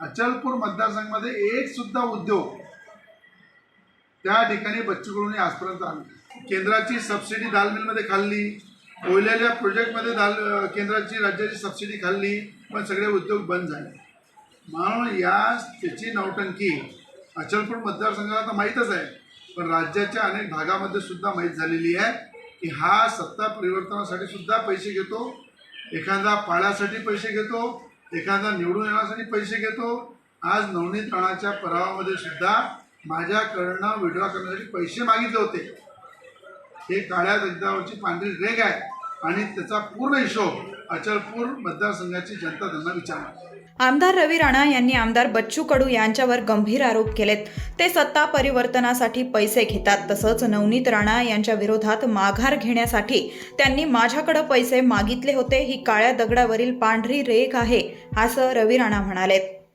अचलपूर मतदारसंघामध्ये एक सुद्धा उद्योग त्या ठिकाणी बच्चू आजपर्यंत आणले केंद्राची सबसिडी दाल मिलमध्ये खाल्ली कोयल्याच्या प्रोजेक्टमध्ये दाल केंद्राची राज्याची सबसिडी खाल्ली पण सगळे उद्योग बंद झाले. म्हणून या त्याची नौटंकी अचलपूर मतदारसंघाला तर माहीतच आहे पण राज्याच्या अनेक भागामध्ये सुद्धा माहीत झालेली आहे की हा सत्ता परिवर्तनासाठी सुद्धा पैसे घेतो एखादा पाळ्यासाठी पैसे घेतो एखादा निवडून येण्यासाठी पैसे घेतो. आज नवनीत राणाच्या परावामध्ये सुद्धा माझ्याकडनं विड्रॉ करण्यासाठी पैसे मागितले होते. हे काळ्या दगडावरची पांढरी रेग आहे. आणि त्याचा पूर्ण हिशोब अचलपूर मतदारसंघाची जनता त्यांना विचारणार. आमदार रवी राणा यांनी आमदार बच्चू कडू यांच्यावर गंभीर आरोप केलेत. ते सत्ता परिवर्तनासाठी पैसे घेतात. तसंच नवनीत राणा यांच्या विरोधात माघार घेण्यासाठी त्यांनी माझ्याकडे पैसे मागितले होते. ही काळ्या दगडावरील पांढरी रेख आहे असं रवी राणा म्हणालेत.